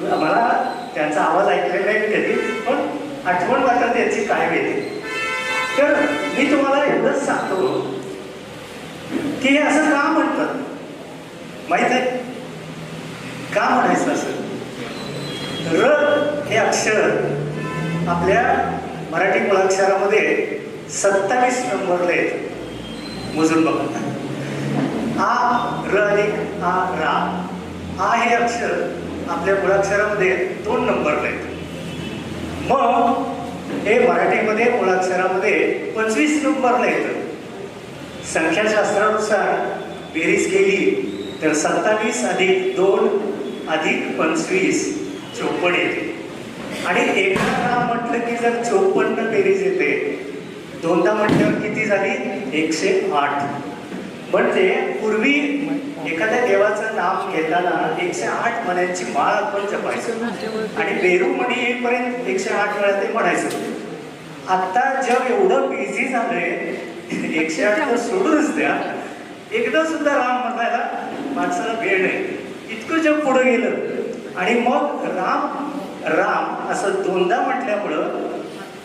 मला त्यांचा आवाज ऐकलेला नाही कधी पण आठवण मात्र त्यांची काय येते तर मी तुम्हाला एवढंच सांगतो की हे असं का म्हणतात? माहीत आहे? का म्हणायचं असं? र हे अक्षर आपल्या मराठी मुळाक्षरामध्ये सत्तावीस नंबरला येतं मोजून बघा. आ र अधिक आ रा. आ हे अक्षर आपल्या मुळाक्षरामध्ये दोन नंबरला येतं मग हे मराठीमध्ये मुळाक्षरामध्ये पंचवीस नंबरला येतं संख्याशास्त्रानुसार बेरीज केली तर सत्तावीस अधिक दोन अधिक पंचवीस चोपन्न येते. आणि एकदा म्हटलं की जर चोपन्न बेरीज येते दोनदा म्हटल्यावर किती झाली? एकशे आठ. म्हणजे पूर्वी एखाद्या देवाचं नाव घेताना एकशे आठ मण्यांची माळ आपण जपायचो. आणि बेरूमणी येईपर्यंत एकशे आठ वेळा ते म्हणायचं. आत्ता जग एवढं बिझी झालंय एकशे आठ तर सोडूनच द्या. एकदा सुद्धा राम म्हणायला माणसाला वेळ नाही. इतकं जग पुढं गेलं. आणि मग राम राम असं दोनदा म्हटल्यामुळं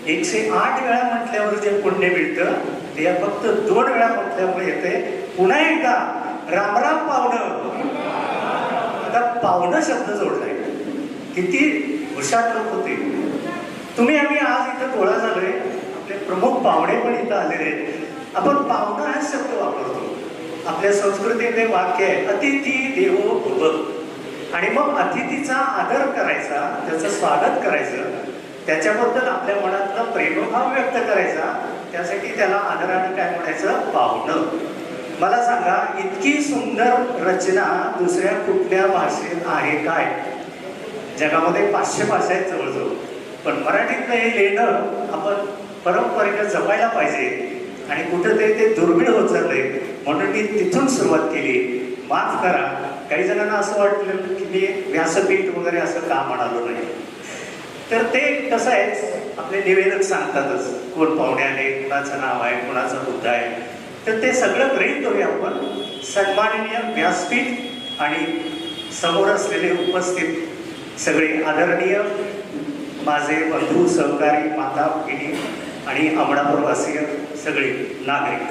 एकशे आठ वेळा म्हटल्यावर जे पुण्य मिळतं ते फक्त दोन वेळा म्हटल्यामुळे येते पुन्हा एकदा रामराम पावणं आता पावणं शब्द जोडलाय. किती हुशार लोक होते. तुम्ही आम्ही आज इथं गोळा झालोय. आपले प्रमुख पाहुणे पण इथं आलेले आहेत. आपण पाहुणं हा शब्द वापरतो. आपल्या संस्कृतीमध्ये वाक्य आहे अतिथी देवो भव. आणि मग अतिथीचा आदर करायचा त्याचं स्वागत करायचं त्याच्याबद्दल आपल्या मनातला प्रेमभाव व्यक्त करायचा त्यासाठी त्याला आदरानं काय म्हणायचं? पाहुणं मला सांगा इतकी सुंदर रचना दुसऱ्या कुठल्या भाषेत आहे काय? जगामध्ये पाचशे भाषा आहेत जवळजवळ. पण मराठीतलं हे लिहिणं आपण परंपरेनं जपायला पाहिजे. आणि कुठंतरी ते दुर्मिळ होत चाललंय. म्हणून मी तिथून सुरुवात केली. माफ करा काही जणांना असं वाटलं की मी व्यासपीठ वगैरे असं का म्हणालो नाही. तर ते कसं आहे आपले निवेदक सांगतातच. कोण पाहुणे आले कुणाचं नाव आहे कुणाचा मुद्दा आहे. तर ते सगळं गृहीत करूया आपण. सन्माननीय व्यासपीठ आणि समोर असलेले उपस्थित सगळे आदरणीय माझे बंधू सहकारी माता भगिनी आणि अमडापूरवासीय सगळे नागरिक.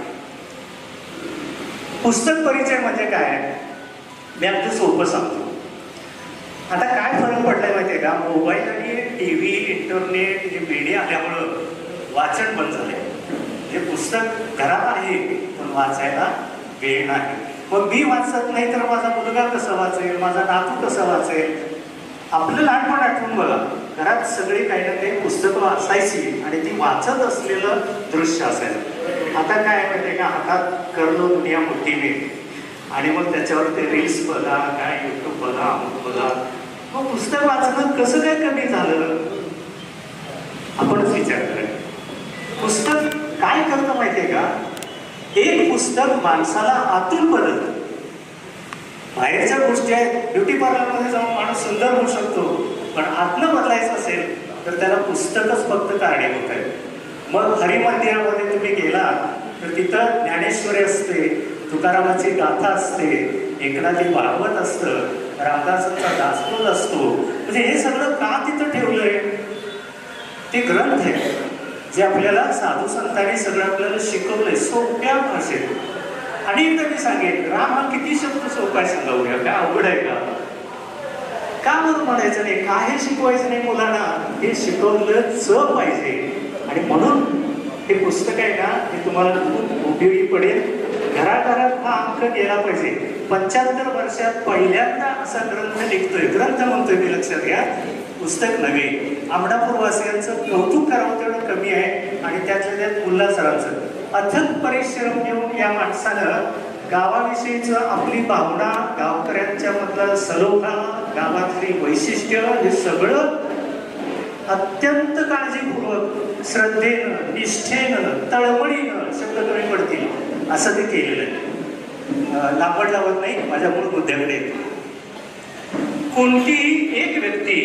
पुस्तक परिचय म्हणजे काय? मी अगदी सोपं सांगतो. आता काय फरक पडलाय माहितीये का? मोबाईल आणि टी व्ही इंटरनेट हे मीडिया आल्यामुळं वाचन बंद झालंय. हे पुस्तक घरात आहे पण वाचायला वेळ नाही. मग मी वाचत नाही तर माझा मुलगा कसा वाचेल? माझा नातू कसा वाचेल? आपलं लहानपण आठवून बघा. घरात सगळी काही ना काही पुस्तकं वाचायची आणि ती वाचत असलेलं दृश्य असायचं. आता काय माहिती का? हातात करणं दुनिया मोठीने. आणि मग त्याच्यावर ते रील्स बघा काय युट्यूब बघा अमुक बघा. मग पुस्तक वाचणं कसं काय कमी झालं? आपणच विचार करा पुस्तक काय करतं माहितीये का? एक पुस्तक माणसाला आतून बदलतं. बाहेरच्या गोष्टी आहेत. ब्युटी पार्लरमध्ये जाऊन माणूस सुंदर होऊ शकतो. पण आतनं बदलायचं असेल तर त्याला पुस्तकच फक्त कारणीभूत आहे मग हरिमंदिरामध्ये तुम्ही गेला तर तिथं ज्ञानेश्वरी असते तुकारामाची गाथा असते एकनाथी भागवत असतं रामदासांचा दासबोध असतो. म्हणजे हे सगळं का तिथं ठेवलंय? ते ग्रंथ आहे. जे आपल्याला साधू संतांनी सगळं आपल्याला शिकवलंय सोप्या भाषेत. आणि एकदा मी सांगेन राम हा किती शब्द सोपा आहे काय अवघड आहे का? का म्हणून म्हणायचं नाही? का हे शिकवायचं नाही मुलांना? हे शिकवलंच पाहिजे. आणि म्हणून हे पुस्तक आहे ना हे तुम्हाला खूप उपयोगी पडेल. घराघरात हा अंक गेला पाहिजे. पंच्याहत्तर वर्षात पहिल्यांदा असा ग्रंथ लिखतोय ग्रंथ म्हणतोय मी लक्षात घ्या. पुस्तक नव्हे. आमडापूरवासियांचं कौतुक करावं तेवढं कमी आहे आणि त्यातल्या त्यात मुल्ला सरांचं. अथक परिश्रम घेऊन या माणसानं गावाविषयीचं आपली भावना गावकऱ्यांच्या मधला सलोखा गावातली वैशिष्ट्य हे सगळं अत्यंत काळजीपूर्वक श्रद्धेनं निष्ठेनं तळमळीनं शब्द कमी पडतील असं ते केलेलं आहे. लांबड लावत नाही माझ्या मूळ मुद्द्याकडे कोणतीही एक व्यक्ती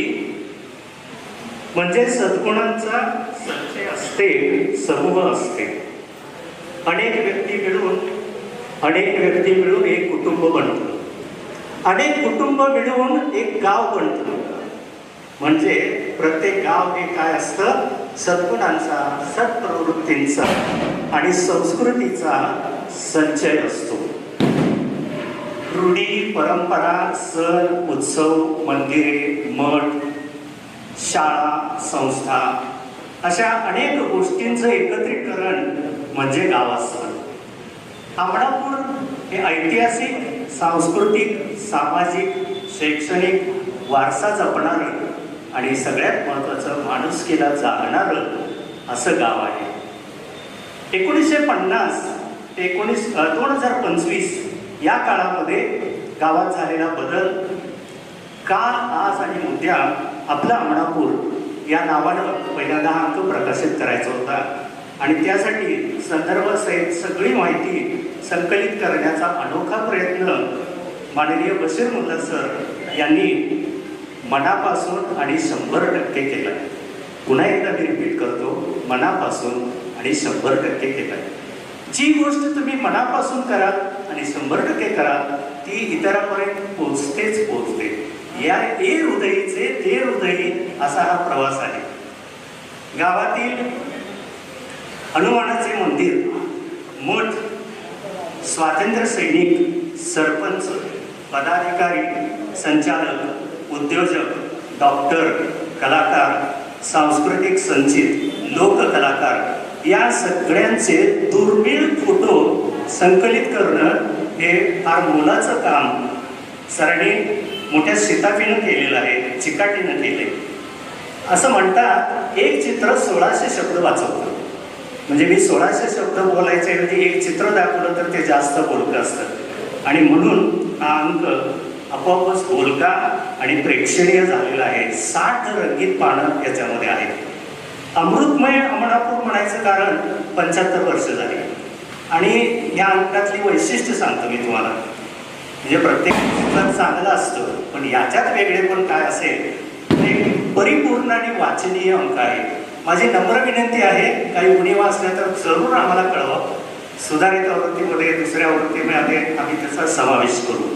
म्हणजे सद्गुणांचा संचय असते समूह असते. अनेक व्यक्ती मिळून अनेक व्यक्ती मिळून एक कुटुंब बनतं. अनेक कुटुंब मिळून एक गाव बनतं. म्हणजे प्रत्येक गाव हे काय असतं? सद्गुणांचा सत्प्रवृत्तींचा आणि संस्कृतीचा संचय असतो. रूढी परंपरा सण उत्सव मंदिरे मठ शाळा संस्था अशा अनेक गोष्टींचं एकत्रीकरण म्हणजे गावास्थळ. असतं आमणापूर हे ऐतिहासिक सांस्कृतिक सामाजिक शैक्षणिक वारसा जपणारं आणि सगळ्यात महत्त्वाचं माणुसकीला जागणारं असं गाव आहे. एकोणीसशे पन्नास ते एकोणीस दोन हजार पंचवीस या काळामध्ये गावात झालेला बदल काल आज आणि उद्या आपला अमणापूर या नावानं पहिल्यांदा हा अंक प्रकाशित करायचा होता. आणि त्यासाठी संदर्भासहित सगळी माहिती संकलित करण्याचा अनोखा प्रयत्न माननीय बशीर मुल्ला सर यांनी मनापासून आणि शंभर टक्के केला. पुन्हा एकदा मी रिपीट करतो मनापासून आणि शंभर टक्के केला. जी गोष्ट तुम्ही मनापासून कराल आणि शंभर टक्के कराल ती इतरांपर्यंत पोचतेच पोचते. या ए हृदयीचे ते हृदयी असा हा प्रवास आहे. गावातील हनुमानाचे मंदिर मठ स्वातंत्र्य सैनिक सरपंच पदाधिकारी संचालक उद्योजक डॉक्टर कलाकार सांस्कृतिक संचित लोककलाकार या सगळ्यांचे दुर्मिळ फोटो संकलित करणं हे फार मोलाचं काम. सरणी मोठ्या शिताफीनं केलेलं आहे चिकाटीनं केलंय. असं म्हणतात एक चित्र सोळाशे शब्द वाचवतं. म्हणजे मी सोळाशे शब्द बोलायचे ऐवजी एक चित्र दाखवलं तर ते जास्त बोलकं असतं. आणि म्हणून हा अंक आपोआपच बोलका आणि प्रेक्षणीय झालेला आहे. साठ रंगीत पानं याच्यामध्ये आहेत. अमृतमय अमरापूर म्हणायचं कारण पंच्याहत्तर वर्ष झाली. आणि या अंकातली वैशिष्ट्य सांगतो मी तुम्हाला. म्हणजे प्रत्येक पुस्तक चांगलं असतं. पण याच्यात वेगळे पण काय असेल? ते परिपूर्ण आणि वाचनीय अंक आहे. माझी नम्र विनंती आहे काही उणीवा असल्या तर जरूर आम्हाला कळवा. सुधारित आवृत्तीमध्ये दुसऱ्या आवृत्तीमध्ये आम्ही त्याचा समावेश करू.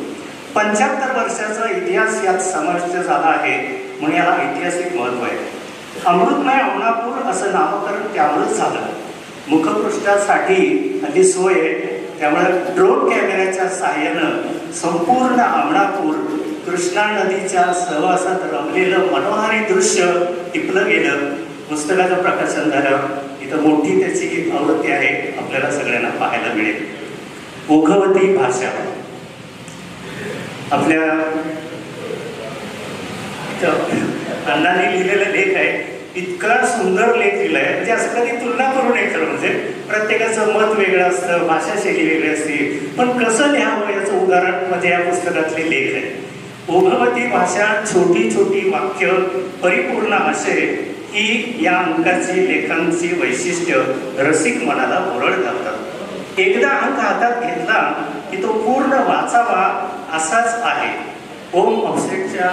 पंच्याहत्तर वर्षाचा इतिहास यात समाविष्ट झाला आहे म्हणून याला ऐतिहासिक महत्त्व आहे. अमृतमय अमनापूर असं नामकरण त्यामुळेच झालं. मुखपृष्ठासाठी हल्ली सोय आहे त्यामुळे ड्रोन कॅमेऱ्याच्या सहाय्यानं संपूर्ण आमणापूर कृष्णा नदीच्या सहवासात रमलेलं मनोहारी दृश्य टिपलं गेलं. पुस्तकाचं प्रकाशन झालं. इथं मोठी त्याची आवृत्ती आहे आपल्याला सगळ्यांना पाहायला मिळेल. ओघवती भाषा. आपल्या इथं अण्णांनी लिहिलेला लेख आहे. इतका सुंदर लेख लिहिलाय. म्हणजे असं कधी तुलना करू नये खरं म्हणजे प्रत्येकाचं मत वेगळं असतं भाषा शैली वेगळी असते. पण कसं लिहावं याचं उदाहरण म्हणजे या पुस्तकातले लेख आहे ओघवती भाषा छोटी छोटी वाक्य परिपूर्ण आशय ही या अंकाची लेखांची वैशिष्ट्य रसिक मनाला ओरड घालतात. एकदा अंक हातात घेतला की तो पूर्ण वाचावा असाच आहे. ओम ऑफसेटच्या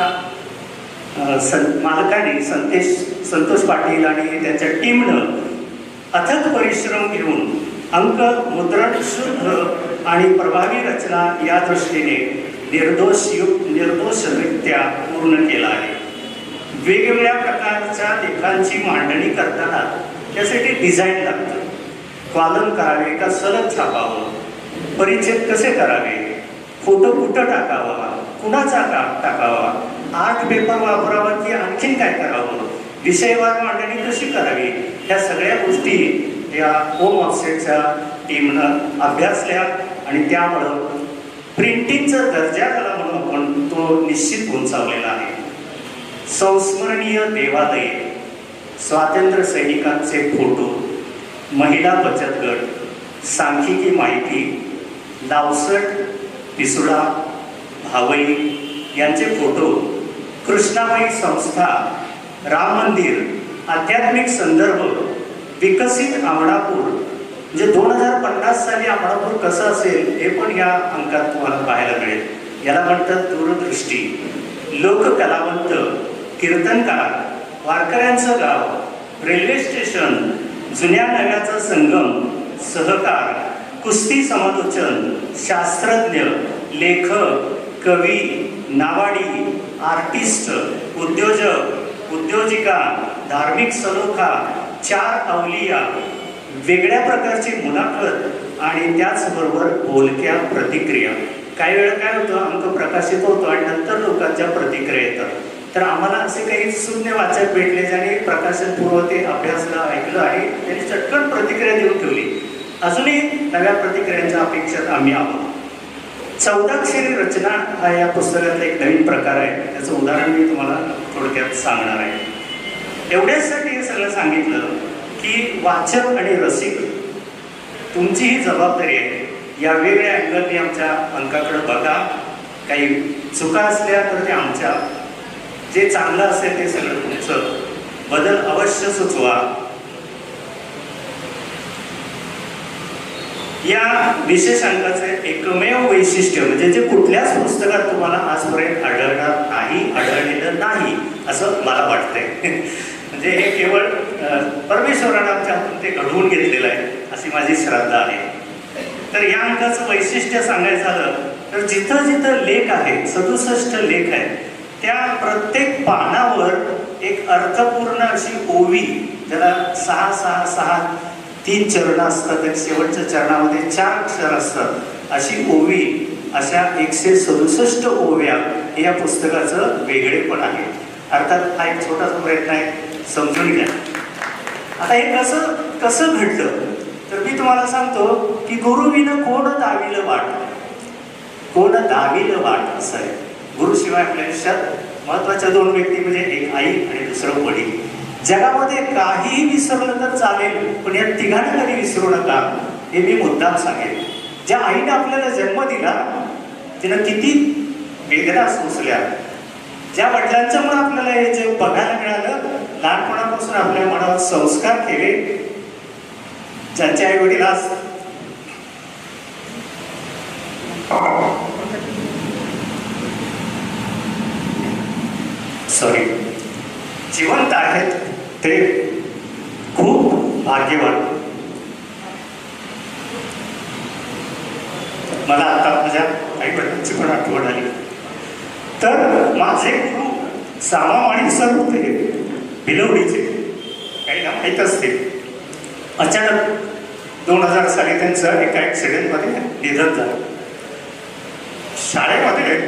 सं मालकाने संतेश संतोष पाटील आणि त्यांच्या टीमनं अथक परिश्रम घेऊन अंक मुद्रण शुद्ध आणि प्रभावी रचना या दृष्टीने निर्दोष निर्दोषरित्या पूर्ण केला आहे. वेगवेगळ्या प्रकारच्या लेखांची मांडणी करताना त्यासाठी डिझाईन लागतं. कॉलम करावे का सलग छापावं? परिच्छेद कसे करावे? फोटो कुठं टाकावा? कुणाचा का टाकावा? आर्ट पेपर वापरावा की आणखीन काय करावं? विषयवार मांडणी कशी करावी? ह्या सगळ्या गोष्टी या होम ऑफसेटच्या टीमनं अभ्यासल्या आणि त्यामुळं प्रिंटिंगचा दर्जा झाला म्हणून आपण तो निश्चित उंचावलेला आहे. संस्मरणीय देवालय स्वातंत्र्य सैनिकांचे फोटो महिला बचत गट सांख्यिकी माहिती लावसट पिसुडा भावई यांचे फोटो कृष्णाबाई संस्था राम मंदिर आध्यात्मिक संदर्भ विकसित आमणापूर म्हणजे दोन हजार पन्नास साली आमणापूर कसं असेल हे पण या अंकात तुम्हाला पाहायला मिळेल. याला म्हणतात दूरदृष्टी. लोककलावंत कीर्तनकार वारकऱ्यांचं गाव रेल्वे स्टेशन जुन्या नव्याचा संगम सहकार कुस्ती समालोचन शास्त्रज्ञ लेखक कवी नावाडी आर्टिस्ट उद्योजक उद्योजिका धार्मिक सलोखा चार अवलिया वेगळ्या प्रकारची मुलाखत आणि त्याचबरोबर बोलक्या प्रतिक्रिया. काही वेळा काय होतं अंक प्रकाशित होतो आणि नंतर लोकांच्या प्रतिक्रिया येतात. तर आम्हाला असे काही शून्य वाचक भेटले ज्याने प्रकाशन पूर्व ते अभ्यासला ऐकलं आणि त्यांनी चटकन प्रतिक्रिया देऊन ठेवली. अजूनही नव्या प्रतिक्रियांच्या अपेक्षेत आम्ही आहोत. चौदाक्षरी रचना हा या पुस्तकातला एक नवीन प्रकार आहे. त्याचं उदाहरण मी तुम्हाला थोडक्यात सांगणार आहे. एवढ्याचसाठी हे सगळं सांगितलं की वाचक आणि रसिक तुमची ही जबाबदारी आहे. या वेगळ्या अँगलने आमच्या अंकाकडे बघा. काही चुका असल्या तर ते आमच्या. जे चांगलं असेल ते सगळं तुमचं. बदल अवश्य सुचवा. या विशेषांकाचे एकमेव वैशिष्ट्य म्हणजे जे कुठल्याच पुस्तकात तुम्हाला आजपर्यंत आढळणार नाही आढळलेलं नाही असं मला वाटतंय. म्हणजे हे केवळ अं, परमेश्वरानं आमच्या हातून ते घडवून घेतलेलं आहे अशी माझी श्रद्धा आहे. तर या अंकाचं वैशिष्ट्य सांगायचं झालं तर जिथं जिथं लेख आहे सदुसष्ट लेख आहेत त्या प्रत्येक पानावर एक अर्थपूर्ण अशी ओवी ज्याला सहा सहा सहा तीन चरण असतात आणि शेवटच्या चरणामध्ये चार अक्षर असतात. अशी ओवी अशा एकशे सदुसष्ट ओव्या हे या पुस्तकाचं वेगळेपण आहे. अर्थात हा एक छोटासा प्रयत्न आहे. समजून घ्या. आता हे कसं कसं घडलं? तर मी तुम्हाला सांगतो की गुरुविनं कोण दाविलं वाट? कोण दाविलं वाट असं आहे. गुरुशिवाय आपल्या आयुष्यात महत्त्वाच्या दोन व्यक्ती म्हणजे एक आई आणि दुसरं वडील. जगामध्ये काहीही विसरलं तर चालेल पण या तिघांना कधी विसरू नका हे मी मुद्दाम सांगेन. ज्या आईने आपल्याला जन्म दिला तिनं किती वेदना सोसल्या. ज्या वडिलांच्यामुळे आपल्याला हे जे बघायला मिळालं लहानपणापासून आपल्या मनावर संस्कार केले ज्यांचे आई वडील आज सॉरी जिवंत आहेत. ते खूप भाग्यवान. मला आता माझ्या आई वडिलांची पण आठवण आली. तर माझे गुरु सामामाणी सर होते बिलवडीचे काहीला माहीत असते अचानक दोन हजार साली त्यांचं एका ॲक्सिडेंटमध्ये निधन झालं. शाळेमध्ये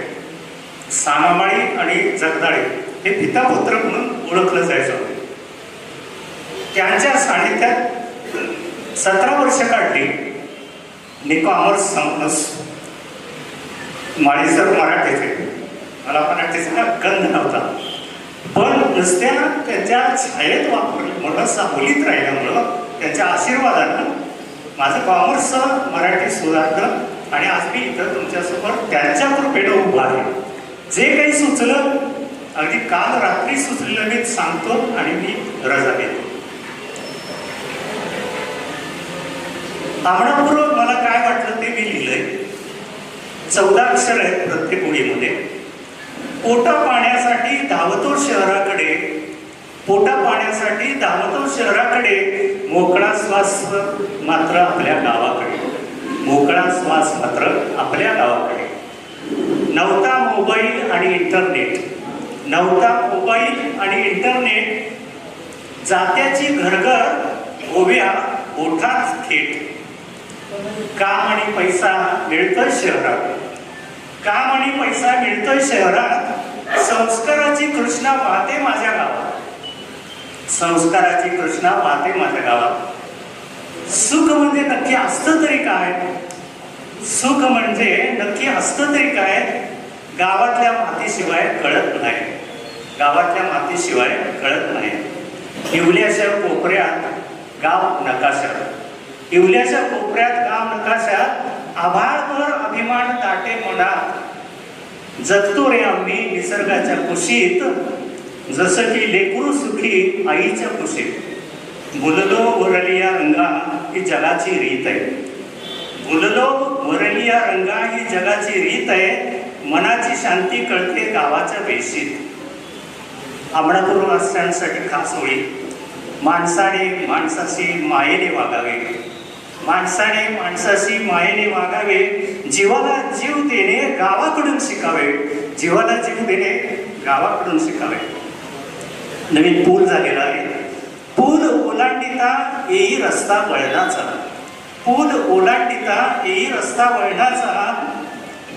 सामामाळी आणि जगदाळे हे पितापुत्र म्हणून ओळखलं जायचं. त्यांच्या सानिध्यात सतरा वर्ष काढली. मी कॉमर्स माळीसर मराठीचे. मला मराठीचा गंध नव्हता. पण नुसत्या त्याच्या छायेत वापरलं म्हणून सावलीत राहिल्यामुळं त्याच्या आशीर्वादानं माझं कॉमर्स मराठी सुधारलं आणि आज मी इथं तुमच्यासमोर त्यांच्या कृपेनं उभा आहे. जे काही सुचलं अगदी काल रात्री सुचलेलं मी सांगतो आणि मी रजा देतो. आम्हापूर्वक मला काय वाटलं ते मी लिहिलंय. चौदा अक्षर आहेत प्रत्येक ओळीमध्ये. पोटा पाण्यासाठी धावतो शहराकडे पोटा पाण्यासाठी धावतो शहराकडे मोकळा श्वास मात्र आपल्या गावाकडे. मोकळा श्वास मात्र आपल्या गावाकडे. नव्हता मोबाईल आणि इंटरनेट. नव्हता मोबाईल आणि इंटरनेट. जात्याची घरघर ओव्या ओठात थेट. काम आणि पैसा मिळतोय शहरात. काम आणि पैसा मिळतोय शहरात संस्काराची कृष्णा पाहते माझ्या गावात. संस्काराची कृष्णा पाहते माझ्या गावात. सुख म्हणजे नक्की असतं तरी काय? सुख म्हणजे नक्की असतं तरी काय? गावातल्या मातीशिवाय कळत नाही. गावातल्या मातीशिवाय कळत नाही. इवल्याच्या कोपऱ्यात गाव नकाशात. इवल्याच्या कोपऱ्यात गाव नकाशात आभाळभर अभिमान ताटे मनात जगतो रे आम्ही निसर्गाच्या कुशीत जसं की लेकरू सुखी आईच्या कुशीत. बुललो वरलिया रंगा ही जगाची रीत आहे. बुललो वरलिया रंगा ही जगाची रीत आहे मनाची शांती कळते गावाच्या वेशीत. आमणापूर वाचण्यासाठी खास होळी. माणसाने माणसाशी मायेने वागावे. माणसाने माणसाशी मायेने वागावे जीवाला जीव देणे गावाकडून शिकावे. जीवाला जीव देणे गावाकडून शिकावे. नवीन पूल झालेला आहे. पूल ओलांडिता येई रस्ता वळणाचा. पूल ओलांडिता येई रस्ता वळणाचा.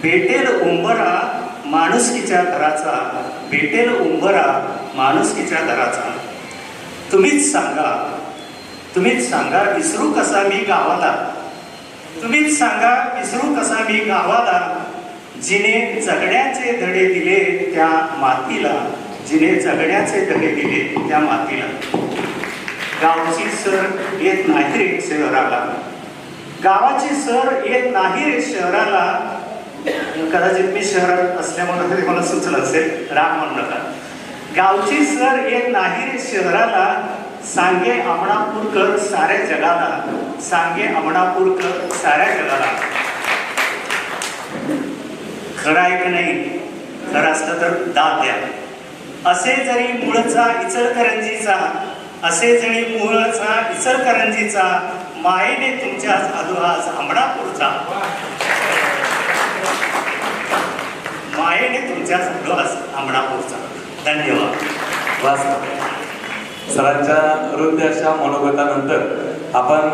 भेटेल उंबरा माणुसकीच्या घराचा. भेटेल उंबरा माणुसकीच्या घराचा. तुम्हीच सांगा तुम्हीच सांगा विसरू कसा मी गावाला? तुम्हीच सांगा विसरू कसा मी गावाला? जिने जगण्याचे धडे दिले त्या मातीला. जिने जगण्याचे धडे दिले त्या मातीला. गावची सर येत नाही रे शहराला. गावाची सर येत नाही रे शहराला. कदाचित मी शहरात असल्यामुळे तरी मला सुचलं असेल. राग म्हणू नका. गावची सर येत नाही रे शहराला. सांगे अमणापूरकर साऱ्या जगाला. सांगे अमणापूरकर साऱ्या जगाला. खरं आहे का नाही? खरं असलं तर दाद द्या. असे जरी मूळचा इचलकरंजीचा असे जरी मूळचा इचलकरंजीचा मायेने तुमच्या झालो आज अमणापूरचा. मायेने तुमच्या झालो अमणापूरचा. धन्यवाद. वाचतो सरांच्या हृदयाच्या अशा मनोगतानंतर आपण